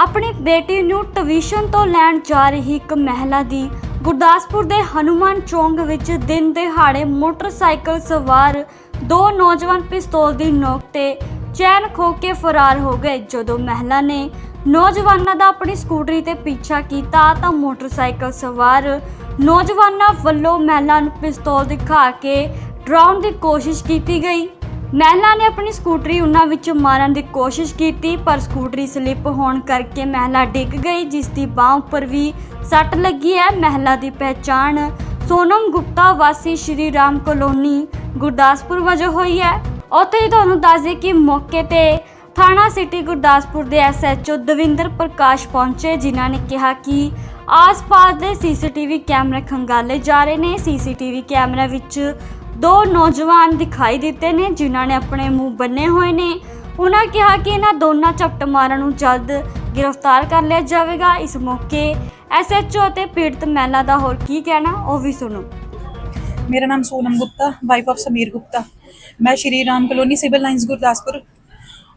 ਆਪਣੀ ਬੇਟੀ ਨੂੰ ਟਿਊਸ਼ਨ ਤੋਂ ਲੈਣ ਜਾ ਰਹੀ ਇੱਕ ਮਹਿਲਾ ਦੀ ਗੁਰਦਾਸਪੁਰ ਦੇ ਹਨੂਮਾਨ ਚੌਂਕ ਵਿੱਚ ਦਿਨ ਦਿਹਾੜੇ ਮੋਟਰਸਾਈਕਲ ਸਵਾਰ ਦੋ ਨੌਜਵਾਨ ਪਿਸਤੌਲ ਦੀ ਨੋਕ ਤੇ ਚੈਨ ਖੋ ਕੇ ਫਰਾਰ ਹੋ ਗਏ। ਜਦੋਂ ਮਹਿਲਾ ਨੇ ਨੌਜਵਾਨਾਂ ਦਾ ਆਪਣੀ ਸਕੂਟਰੀ ਤੇ ਪਿੱਛਾ ਕੀਤਾ ਤਾਂ ਮੋਟਰਸਾਈਕਲ ਸਵਾਰ ਨੌਜਵਾਨਾਂ ਵੱਲੋਂ ਮਹਿਲਾ ਨੂੰ ਪਿਸਤੌਲ ਦਿਖਾ ਕੇ ਡਰਾਉਣ ਦੀ ਕੋਸ਼ਿਸ਼ ਕੀਤੀ ਗਈ। ਮਹਿਲਾ ਨੇ ਆਪਣੀ ਸਕੂਟਰੀ ਉਹਨਾਂ ਵਿੱਚ ਮਾਰਨ ਦੀ ਕੋਸ਼ਿਸ਼ ਕੀਤੀ, ਪਰ ਸਕੂਟਰੀ ਸਲਿੱਪ ਹੋਣ ਕਰਕੇ ਮਹਿਲਾ ਡਿੱਗ ਗਈ, ਜਿਸ ਦੀ ਬਾਹ ਉੱਪਰ ਵੀ ਸੱਟ ਲੱਗੀ ਹੈ। ਮਹਿਲਾ ਦੀ ਪਹਿਚਾਣ ਸੋਨਮ ਗੁਪਤਾ ਵਾਸੀ ਸ਼੍ਰੀ ਰਾਮ ਕਲੋਨੀ, ਗੁਰਦਾਸਪੁਰ ਵਜੋਂ ਹੋਈ ਹੈ। ਉੱਥੇ ਹੀ ਤੁਹਾਨੂੰ ਦੱਸ ਦਈਏ ਕਿ ਮੌਕੇ ਤੇ ਥਾਣਾ ਸਿਟੀ ਗੁਰਦਾਸਪੁਰ ਦੇ ਐਸਐਚਓ ਦਵਿੰਦਰ ਪ੍ਰਕਾਸ਼ ਪਹੁੰਚੇ, ਜਿਨ੍ਹਾਂ ਨੇ ਕਿਹਾ ਕਿ ਆਸ-ਪਾਸ ਦੇ ਸੀਸੀਟੀਵੀ ਕੈਮਰੇ ਖੰਗਾਲੇ ਜਾ ਰਹੇ ਨੇ। ਸੀਸੀਟੀਵੀ ਕੈਮਰਾ ਵਿੱਚ ਦੋ ਨੌਜਵਾਨ ਦਿਖਾਈ ਦਿੱਤੇ ਨੇ, ਜਿਨ੍ਹਾਂ ਨੇ ਆਪਣੇ ਮੂੰਹ ਬੰਨੇ ਹੋਏ ਨੇ। ਉਹਨਾਂ ਕਿਹਾ ਕਿ ਇਹਨਾਂ ਦੋਨਾਂ ਝਪਟਮਾਰਾਂ ਨੂੰ ਜਲਦ ਗ੍ਰਿਫਤਾਰ ਕਰ ਲਿਆ ਜਾਵੇਗਾ। ਇਸ ਮੌਕੇ ਐਸਐਚਓ ਅਤੇ ਪੀੜਤ ਮਹਿਲਾ ਦਾ ਹੋਰ ਕੀ ਕਹਿਣਾ, ਉਹ ਵੀ ਸੁਣੋ। ਮੇਰਾ ਨਾਮ ਸੋਨਮ ਗੁਪਤਾ ਵਾਈਫ ਆਫ ਸਮੀਰ ਗੁਪਤਾ। ਮੈਂ Shri Ram colony civil lines Gurdaspur.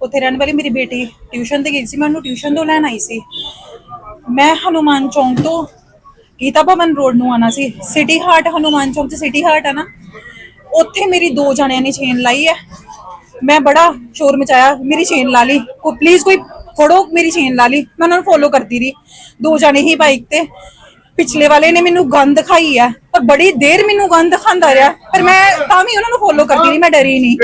ਉੱਥੇ ਰਹਿਣ ਵਾਲੀ ਮੇਰੀ ਬੇਟੀ ਟਿਊਸ਼ਨ ਤੇ ਗਈ ਸੀ, ਮੈਂ ਉਹਨੂੰ ਟਿਊਸ਼ਨ ਤੋਂ ਲੈਣ ਆਈ ਸੀ। ਮੈਂ ਹਨੂਮਾਨ ਚੌਂਕ ਤੋਂ ਗੀਤਾ ਭਵਨ ਰੋਡ ਨੂੰ ਆਣਾ ਸੀ। ਸਿਟੀ ਹਾਰਟ ਹਨੂਮਾਨ ਚੌਂਕ 'ਚ ਸਿਟੀ ਹਾਰਟ ਆ ਨਾ? ਉੱਥੇ ਮੇਰੀ ਦੋ ਜਣਿਆਂ ਨੇ ਚੇਨ ਲਾਈ ਹੈ। ਮੈਂ ਬੜਾ ਸ਼ੋਰ ਮਚਾਇਆ ਮੇਰੀ ਚੇਨ ਲਾ ਲਈ। ਕੋ ਪਲੀਜ਼ ਕੋਈ ਫੜੋ ਮੇਰੀ ਚੇਨ ਲਾ ਲਈ। ਮੈਂ ਉਹਨਾਂ ਨੂੰ ਫੋਲੋ ਕਰਦੀ ਰਹੀ। ਦੋ ਜਣੇ ਹੀ ਬਾਈਕ ਤੇ। ਪਿਛਲੇ ਵਾਲੇ ਨੇ ਮੈਨੂੰ ਗੰਦ ਦਿਖਾਈ ਹੈ। ਪਰ ਬੜੀ ਦੇਰ ਮੈਨੂੰ ਗੰਦ ਦਿਖਾਉਂਦਾ ਰਿਹਾ। ਪਰ ਮੈਂ ਤਾਂ ਵੀ ਉਹਨਾਂ ਨੂੰ ਫੋਲੋ ਕਰਦੀ ਰਹੀ ਮੈਂ ਡਰੀ ਨਹੀਂ।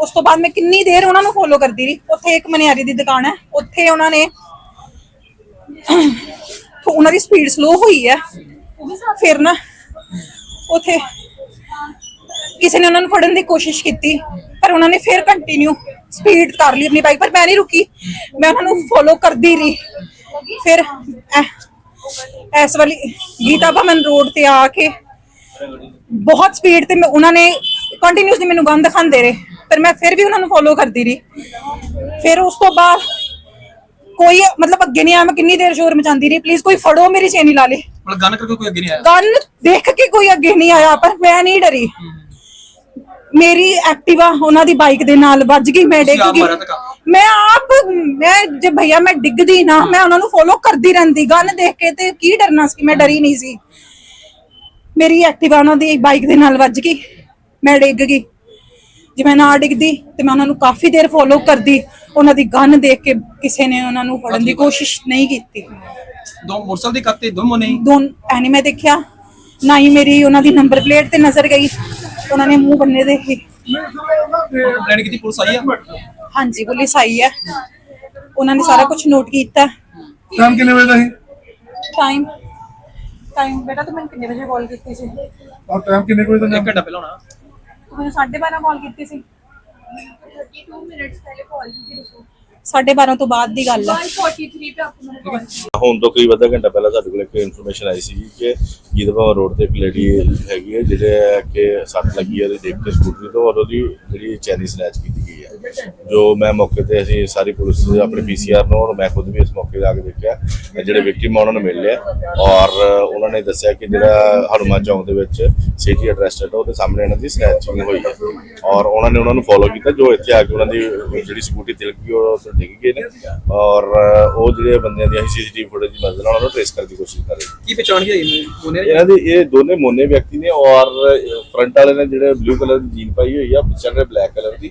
ਉਸ ਤੋਂ ਬਾਅਦ ਮੈਂ ਕਿੰਨੀ ਦੇਰ ਉਹਨਾਂ ਨੂੰ ਫੋਲੋ ਕਰਦੀ ਰਹੀ। ਉੱਥੇ ਇੱਕ ਮਨਿਆਰੀ ਦੀ ਦੁਕਾਨ ਹੈ। ਉੱਥੇ ਉਹਨਾਂ ਨੇ ਉਹਨਾਂ ਦੀ ਸਪੀਡ ਸਲੋ ਹੋਈ ਹੈ। ਫਿਰ ਨਾ ਉੱਥੇ ਕਿਸੇ ਨੇ ਉਹਨਾਂ ਨੂੰ ਫੜਨ ਦੀ ਕੋਸ਼ਿਸ਼ ਕੀਤੀ ਪਰ ਉਹਨਾਂ ਨੇ ਫਿਰ ਕੰਟੀਨਿਊ ਸਪੀਡ ਕਰ ਲਈ ਆਪਣੀ ਬਾਈਕ ਪਰ ਮੈਂ ਨਹੀਂ ਰੁਕੀ। ਮੈਂ ਉਹਨਾਂ ਨੂੰ ਫੋਲੋ ਕਰਦੀ ਰਹੀ। ਫਿਰ ਐ- ਇਸ ਵਾਲੀ ਗੀਤਾ ਭਵਨ ਰੋਡ ਤੇ ਆ ਕੇ ਬਹੁਤ ਸਪੀਡ ਤੇ ਮੈਂ ਉਹਨਾਂ ਨੇ ਕੰਟੀਨਿਊਸਲੀ ਮੈਨੂੰ ਗੰਦ ਦਿਖਾਉਂਦੇ ਰਹੇ ਪਰ ਮੈਂ ਫਿਰ ਵੀ ਉਹਨਾਂ ਨੂੰ ਫੋਲੋ ਕਰਦੀ ਰਹੀ। ਫਿਰ ਉਸ ਤੋਂ ਬਾਅਦ ਕੋਈ ਮਤਲਬ ਅੱਗੇ ਨਹੀਂ ਆਇਆ ਮੈਂ ਕਿੰਨੀ ਦੇਰ ਸ਼ੋਰ ਮਚਾਉਂਦੀ ਰਹੀ। ਪਲੀਜ਼ ਕੋਈ ਫੜੋ ਮੇਰੀ ਚੇਨੀ ਲਾ ਲੇ। ਮਤਲਬ ਗਨ ਕਰਕੇ ਕੋਈ ਅੱਗੇ ਨਹੀਂ ਆਇਆ? ਗਨ ਦੇਖ ਕੇ ਕੋਈ ਅੱਗੇ ਨਹੀਂ ਆਇਆ ਪਰ ਮੈਂ ਨਹੀਂ ਡਰੀ। ਮੇਰੀ ਐਕਟਿਵਾ ਉਹਨਾਂ ਦੀ ਬਾਈਕ ਦੇ ਨਾਲ ਵੱਜ ਗਈ ਮੈਂ ਡਿੱਗ ਗਈ? ਮੈਂ ਆਪ ਮੈਂ ਜੇ ਭਈਆ ਮੈਂ ਡਿੱਗਦੀ ਨਾ ਮੈਂ ਉਹਨਾਂ ਨੂੰ ਫੋਲੋ ਕਰਦੀ ਰਹਿੰਦੀ ਗਨ ਦੇਖ ਕੇ ਤੇ ਕੀ ਡਰਨਾ ਸੀ ਮੈਂ ਡਰੀ ਨਹੀਂ ਸੀ। ਮੇਰੀ ਐਕਟਿਵਾ ਉਹਨਾਂ ਦੀ ਬਾਈਕ ਦੇ ਨਾਲ ਵੱਜ ਗਈ ਮੈਂ ਡਿੱਗ ਗਈ। ਜੇ ਮੈਂ ਨਾ ਡਿੱਗਦੀ ਤੇ ਮੈਂ ਉਹਨਾਂ ਨੂੰ ਕਾਫੀ ਦੇਰ ਫੋਲੋ ਕਰਦੀ ਉਹਨਾਂ ਦੀ ਗਨ ਦੇਖ ਕੇ ਕਿਸੇ ਨੇ ਉਹਨਾਂ ਨੂੰ ਫੜਨ ਦੀ ਕੋਸ਼ਿਸ਼ ਨਹੀਂ ਕੀਤੀ। ਦੋ ਮੋਟਰਸਾਈਕਲ ਦੀ ਕੱਤੇ ਦੋਨੋਂ ਨਹੀਂ? ਦੋਨ ਐਨੀ ਮੈਂ ਦੇਖਿਆ ਨਾ ਹੀ ਮੇਰੀ ਉਹਨਾਂ ਦੀ ਨੰਬਰ ਪਲੇਟ ਤੇ ਨਜ਼ਰ ਗਈ। ਉਹਨਾਂ ਨੇ ਮੂੰਹ ਬੰਨੇ ਦੇ ਸੀ ਕੰਪਲੇਂਟ ਕੀਤੀ ਪੁਲਿਸ ਆਈ ਆ? ਹਾਂਜੀ ਪੁਲਿਸ ਆਈ ਹੈ ਉਹਨਾਂ ਨੇ ਸਾਰਾ ਕੁਝ ਨੋਟ ਕੀਤਾ। ਟਾਈਮ ਕਿੰਨੇ ਵਜੇ ਦਾ ਸੀ? ਟਾਈਮ ਟਾਈਮ ਬੇਟਾ ਤੂੰ ਮੈਨੂੰ ਕਿੰਨੇ ਵਜੇ ਕਾਲ ਕੀਤੀ ਸੀ? ਔਰ ਟਾਈਮ ਕਿੰਨੇ ਕੁ ਵਜੇ ਦਾ ਇੱਕ ਘੰਟਾ ਪਹਿਲਾਂ ਹੋਣਾ। ਤੂੰ ਮੈਨੂੰ 12:30 ਕਾਲ ਕੀਤੀ ਸੀ। 32 ਮਿੰਟਸ ਪਹਿਲੇ ਕਾਲ ਕੀਤੀ ਸੀ। 12:30 ਤੋਂ ਬਾਅਦ ਦੀ ਗੱਲ ਹੈ 43 ਤੇ ਆਪਣਾ ਕਾਲ ਹੁਣ ਤੋਂ ਕਰੀਬ ਅੱਧਾ ਘੰਟਾ ਪਹਿਲਾਂ ਸਾਡੇ ਕੋਲ ਇੱਕ ਇਨਫੋਰਮੇਸ਼ਨ ਆਈ ਸੀ ਕਿ ਗੀਤਭਵਨ ਰੋਡ ਤੇ ਇੱਕ ਲੇਡੀ ਹੈਗੀ ਹੈ ਜਿਹਦੇ ਕਿ ਸੱਟ ਲੱਗੀ ਹੈ ਉਹਦੇ ਦੇਖ ਕੇ ਸਕੂਟਰੀ ਤੋਂ ਔਰ ਉਹਦੀ ਜਿਹੜੀ ਚੈਨੀ ਸਨੈਚ ਕੀਤੀ ਜੋ ਮੈਂ ਮੌਕੇ ਤੇ ਅਸੀਂ ਸਾਰੀ ਪੁਲਿਸ ਆਪਣੇ ਪੀਸੀਆਰ ਨੂੰ ਔਰ ਮੈਂ ਖੁਦ ਵੀ ਇਸ ਮੌਕੇ ਤੇ ਆ ਕੇ ਦੇਖਿਆ ਜਿਹੜੇ ਵਿਕਟਿਮ ਉਹਨਾਂ ਨੂੰ ਮਿਲ ਲਿਆ ਔਰ ਉਹਨਾਂ ਨੇ ਦੱਸਿਆ ਕਿ ਜਿਹੜਾ ਹਨੂਮਾਨ ਚੌਂਕ ਦੇ ਵਿੱਚ ਸਿਟੀ ਐਡਰੈਸ ਹੈ ਉਹਦੇ ਸਾਹਮਣੇ ਇਹਨਾਂ ਦੀ ਸਨੈਚਿੰਗ ਹੋਈ ਹੈ ਔਰ ਉਹਨਾਂ ਨੇ ਉਹਨਾਂ ਨੂੰ ਫੋਲੋ ਕੀਤਾ ਜੋ ਇੱਥੇ ਆ ਕੇ ਉਹਨਾਂ ਦੀ ਜਿਹੜੀ ਸਕੂਟੀ ਤਿਲਕ ਗਈ ਉਹ ਉੱਥੇ ਡਿੱਗ ਗਏ ਨੇ ਔਰ ਉਹ ਜਿਹੜੇ ਬੰਦਿਆਂ ਦੀ ਅਸੀਂ ਸੀਸੀਟੀਵੀ ਫੁਟੇਜ ਦੀ ਮਦਦ ਨਾਲ ਉਹਨਾਂ ਨੂੰ ਟ੍ਰੇਸ ਕਰਨ ਦੀ ਕੋਸ਼ਿਸ਼ ਕਰ ਰਹੇ ਹਾਂ। ਕੀ ਪਛਾਣ ਗਿਆ ਇਹਨਾਂ ਦੇ ਇਹ ਦੋਨੇ ਮੋਨੇ ਵਿਅਕਤੀ ਨੇ ਔਰ ਫਰੰਟ ਵਾਲੇ ਨੇ ਜਿਹੜੇ ਬਲੂ ਕਲਰ ਦੀ ਜੀਨ ਪਾਈ ਹੋਈ ਆ ਪਿੱਛੇ ਨੇ ਬਲੈਕ ਕਲਰ ਦੀ।